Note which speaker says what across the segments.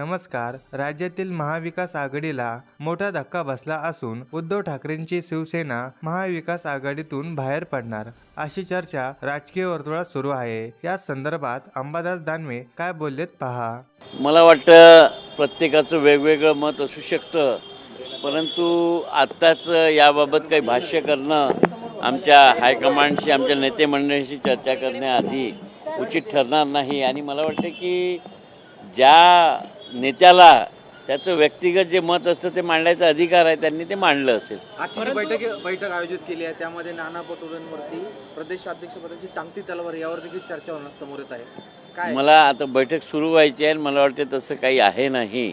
Speaker 1: नमस्कार. राज्यातील महाविकास आघाडीला मोठा धक्का बसला असून उद्धव ठाकरेंची शिवसेना महाविकास आघाडीतून बाहेर पडणार अशी चर्चा राजकीय वर्तुळात सुरू आहे. या संदर्भात अंबादास दानवे काय बोललेत पहा.
Speaker 2: मला वाटतं प्रत्येकाचं वेगवेगळं मत असू शकतं परंतु आत्ताच याबाबत काही भाष्य करणं आमच्या हायकमांडशी आमच्या नेते मंडळीशी चर्चा करण्याआधी उचित ठरणार नाही. आणि मला वाटतं की ज्या नेत्याला त्याचं व्यक्तिगत जे मत असतं ते मांडण्याचा अधिकार आहे त्यांनी ते मांडलं असेल.
Speaker 3: आजची जी बैठक बैठक आयोजित केली आहे त्यामध्ये नाना पटोलेंवरती प्रदेश अध्यक्षपदाची टांगती तलवार यावर देखील चर्चा होणार समोर येत आहे. काय?
Speaker 2: मला आता बैठक सुरू व्हायची आहे आणि मला वाटते तसं काही आहे नाही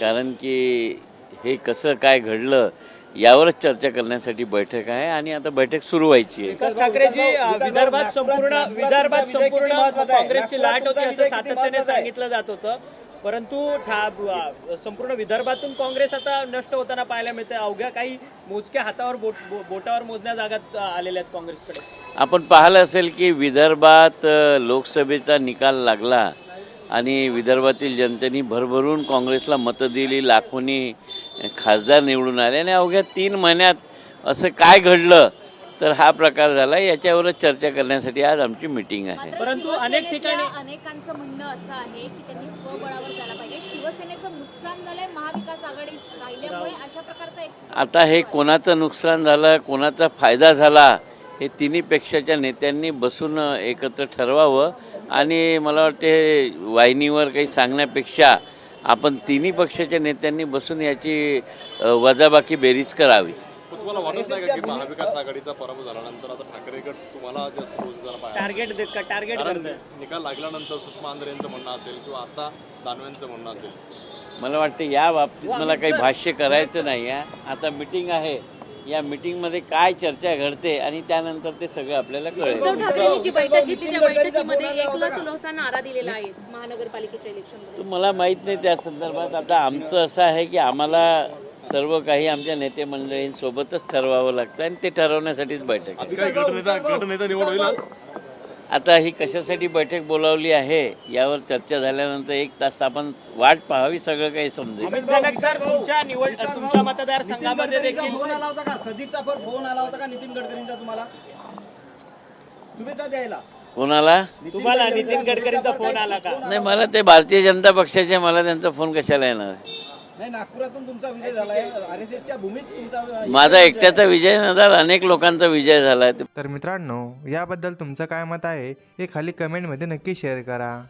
Speaker 2: कारण की हे कसं काय घडलं यावरच चर्चा करण्यासाठी बैठक आहे आणि आता बैठक सुरू व्हायची आहे.
Speaker 4: विकास ठाकरेजी विदर्भात संपूर्ण विदर्भात संपूर्ण काँग्रेसची लाट होती असं सातत्याने सांगितलं जात होतं. परंतु ठा- संपूर्ण विदर्भातून काँग्रेस आता नष्ट होताना पाहायला मिळते अवघ्या काही मोजक्या हातावर बोट बो- बोटावर मोजण्या जागात आलेल्या आहेत काँग्रेसकडे.
Speaker 2: आपण पाहिलं असेल की विदर्भात लोकसभेचा निकाल लागला आणि विदर्भातील जनतेने भरभरून काँग्रेसला मतं दिली लाखोनी खासदार निवडून आले आणि अवघ्या तीन महिन्यात असं काय घडलं? तर हा प्रकार झाला. याच्यावरच चर्चा करण्यासाठी आज आमची मिटिंग आहे.
Speaker 4: परंतु अनेक ठिकाणी-
Speaker 5: अनेकांचं म्हणणं असं आहे की त्यांनी स्वबळावर जायला पाहिजे. शिवसेनेचं नुकसान झालंय महाविकास आघाडी राहिल्यामुळे अशा प्रकारचा
Speaker 2: आता हे कोणाचं नुकसान झालं कोणाचा फायदा झाला हे तिन्ही पेक्षाच्या नेत्यांनी बसून एकत्र ठरवावं. आणि मला वाटते हे वाहिनीवर काही सांगण्यापेक्षा आपण तिन्ही पक्षाच्या नेत्यांनी बसून याची वजाबाकी बेरीज करावी.
Speaker 6: तुम्हाला वाटत नाही का की महाविकास आघाडीचा पराभव झाल्यानंतर आता ठाकरे गट तुम्हाला जास्त रोज पाहिजे
Speaker 4: टार्गेट टार्गेट
Speaker 6: निकाल लागल्यानंतर सुषमा आंध्रे यांचं म्हणणं असेल किंवा आता दानवेंचं म्हणणं असेल.
Speaker 2: मला वाटते या बाबतीत मला काही भाष्य करायचं नाही आहे. आता मिटिंग आहे. या मिटिंगमध्ये काय चर्चा घडते आणि त्यानंतर ते सगळं आपल्याला कळेल.
Speaker 7: उद्धव ठाकरेंनी जी बैठक घेतली त्या बैठकीमध्ये एकला चुलवता नारा दिलेला आहे महानगरपालिकेच्या इलेक्शन
Speaker 2: मला माहीत नाही त्या संदर्भात. आता आमचं असं आहे की आम्हाला सर्व काही आमच्या नेते मंडळींसोबतच ठरवावं लागतं आणि ते ठरवण्यासाठीच बैठक आहे.
Speaker 6: आज काही गटनेता गटनेता निवड होईल आज?
Speaker 2: आता ही कशासाठी बैठक बोलावली आहे यावर चर्चा झाल्यानंतर एक तास आपण वाट पाहावी सगळं काही समजेल.
Speaker 4: अमित जनक सर तुमच्या निवड तुमच्या मतदारसंघामध्ये देखील
Speaker 3: फोन आला होता का? सदीचा फोन आला होता का नितीन गडकरींचा तुम्हाला? शुभेच्छा द्यायला.
Speaker 2: कोणाला
Speaker 4: तुम्हाला नितीन गडकरींचा फोन आला का?
Speaker 2: नाही मला ते भारतीय जनता पक्षाचे मला त्यांचा फोन कशाला येणार? आहे?
Speaker 3: नाही नागपुरातून तुमचा विजय झालाय. आर एस एसच्या भूमीत तुमचा
Speaker 2: माझा एकट्याचा विजय नव्हता अनेक लोकांचा विजय झाला आहे
Speaker 1: तर मित्रांनो याबद्दल तुमचं काय मत आहे हे खाली कमेंटमध्ये नक्की शेअर करा.